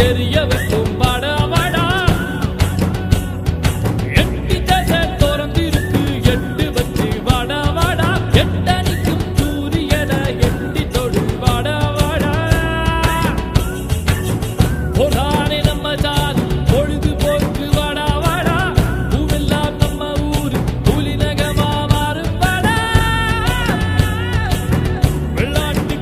தெரிய வைக்கும்